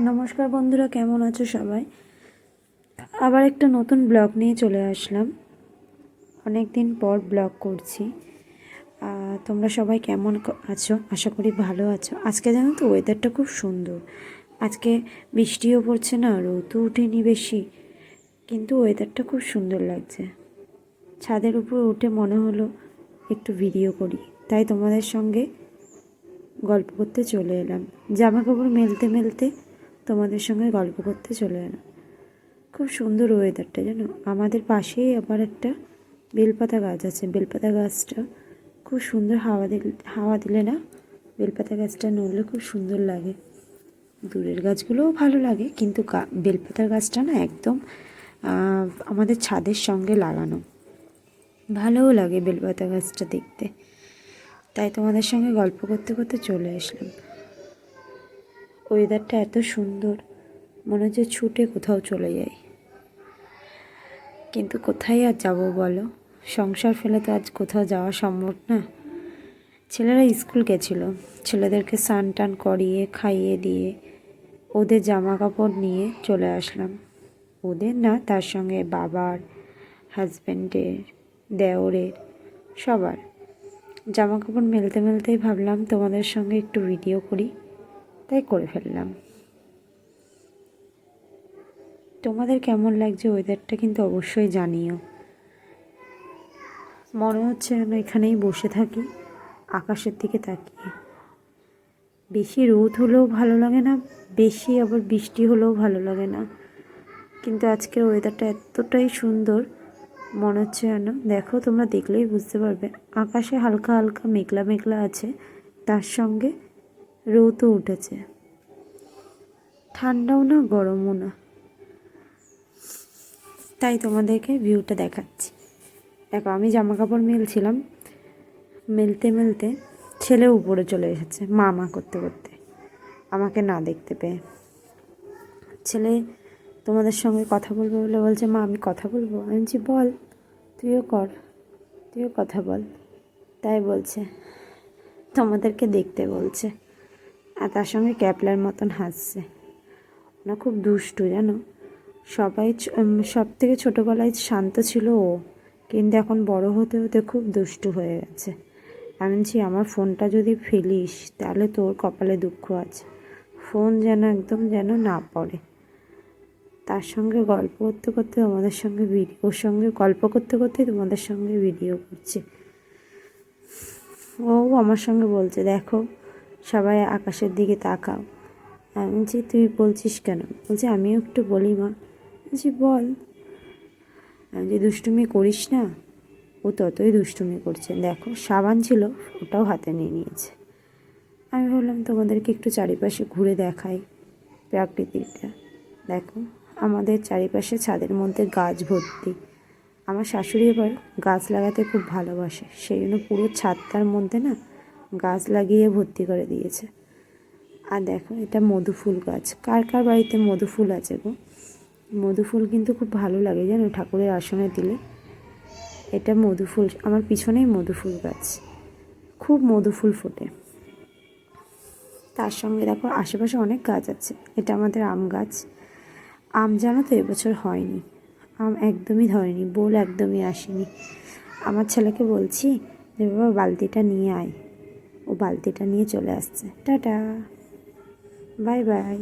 নমস্কার বন্ধুরা, কেমন আছো সবাই? আবার একটা নতুন ব্লগ নিয়ে চলে আসলাম। অনেক দিন পর ব্লগ করছি। তোমরা সবাই কেমন আছো? আশা করি ভালো আছো। আজকে জানো তো ওয়েদারটা খুব সুন্দর। আজকে বৃষ্টিও পড়ছে না, রোদও উঠেনি বেশি। কিন্তু ওয়েদারটা খুব সুন্দর লাগছে। ছাদের উপর উঠে মনে হলো একটু ভিডিও করি। তাই তোমাদের সঙ্গে গল্প করতে চলে এলাম। জামা কাপড় মেলতে মেলতে তোমাদের সঙ্গে গল্প করতে চলে এলাম। খুব সুন্দর ওয়েদারটা জানো? আমাদের পাশেই আবার একটা বেলপাতা গাছ আছে। বেলপাতা গাছটা খুব সুন্দর হাওয়া দিলে হাওয়া দিলে না বেলপাতা গাছটা নড়লে খুব সুন্দর লাগে। দূরের গাছগুলোও ভালো লাগে, কিন্তু বেলপাতার গাছটা না একদম আমাদের ছাদের সঙ্গে লাগানো। ভালোও লাগে বেলপাতা গাছটা দেখতে। তাই তোমাদের সঙ্গে গল্প করতে করতে চলে আসলাম। ওয়েদারটা এত সুন্দর, মনে হচ্ছে ছুটে কোথাও চলে যাই। কিন্তু কোথায় আর যাব বলো? সংসার ফেলে তো আজ কোথাও যাওয়া সম্ভব না। ছেলেরা স্কুল গেছিল, ছেলেদেরকে স্নান টান করিয়ে, খাইয়ে দিয়ে ওদের জামা কাপড় নিয়ে চলে আসলাম। ওদের না, তার সঙ্গে বাবার হাজব্যান্ডের দেওরের, সবার। জামা কাপড় মেলতে মেলতেই ভাবলাম তোমাদের সঙ্গে একটু ভিডিও করি। তাই করে ফেললাম। তোমাদের কেমন লাগছে ওয়েদারটা কিন্তু অবশ্যই জানিও। মনে হচ্ছে যেন এখানেই বসে থাকি, আকাশের দিকে তাকিয়ে। বেশি রোদ হলেও ভালো লাগে না, বেশি আবার বৃষ্টি হলেও ভালো লাগে না। কিন্তু আজকের ওয়েদারটা এতটাই সুন্দর, মনে হচ্ছে যেন, দেখো তোমরা দেখলেই বুঝতে পারবে, আকাশে হালকা হালকা মেঘলা মেঘলা আছে, তার সঙ্গে রোদও উঠেছে। ঠান্ডাও না, গরমও না। তাই তোমাদেরকে ভিউটা দেখাচ্ছি। দেখো, আমি জামা কাপড় মেলছিলাম। মেলতে মেলতে ছেলে উপরে চলে এসেছে, মা মা করতে করতে। আমাকে না দেখতে পেয়ে। ছেলে তোমাদের সঙ্গে কথা বলব বলে বলছে, মা, আমি কথা বলব? আমি বলছি, বল, তুইও কর, তুইও কথা বল। তাই বলছে, তোমাদেরকে দেখতে বলছে। আর তার সঙ্গে ক্যাপলার মতন হাসছে। না খুব দুষ্টু, জানো? সবাই সব থেকে ছোটোবেলায় শান্ত ছিল ও। কিন্তু এখন বড় হতে হতে খুব দুষ্টু হয়ে গেছে। আমি বলছি, আমার ফোনটা যদি ফেলিস, তাহলে তোর কপালে দুঃখ আছে। ফোন যেন একদম যেন না পড়ে। তার সঙ্গে গল্প করতে করতে, তোমাদের সঙ্গে ভিডিও, ওর সঙ্গে গল্প করতে করতে তোমাদের সঙ্গে ভিডিও করছে। ও আমার সঙ্গে বলছে, দেখো সবাই আকাশের দিকে তাকাও। আমি বলছি তুই বলছিস কেন? বলছি আমিও একটু বলি, মা। বলছি, বল। আমি যে দুষ্টুমি করিস না, ও ততই দুষ্টুমি করছে। দেখো, সাবান ছিল, ওটাও হাতে নিয়ে নিয়েছে। আমি ভাবলাম, তোমাদেরকে একটু চারিপাশে ঘুরে দেখাই প্রাকৃতিকটা। দেখো, আমাদের চারিপাশে ছাদের মধ্যে গাছ ভর্তি। আমার শাশুড়ি এবার গাছ লাগাতে খুব ভালোবাসে। সেই জন্য পুরো ছাদটার মধ্যে না গাছ লাগিয়ে ভর্তি করে দিয়েছে। আর দেখো, এটা মধু ফুল গাছ। কার কার বাড়িতে মধু ফুল আছে গো? মধু ফুল কিন্তু খুব ভালো লাগে, জানো? ঠাকুরের আসনে দিলে। এটা মধু ফুল, আমার পিছনেই মধু ফুল গাছ। খুব মধু ফুল ফোটে। তার সঙ্গে দেখো, আশেপাশে অনেক গাছ আছে। এটা আমাদের আম গাছ। আম জানো তো, এবছর হয়নি। আম একদমই ধরেনি, বোল একদমই আসেনি। আমার ছেলেকে বলছি যে, বাবা, বালতিটা নিয়ে আয়। ও বালতিটা নিয়ে চলে আসছে। টাটা। Bye bye.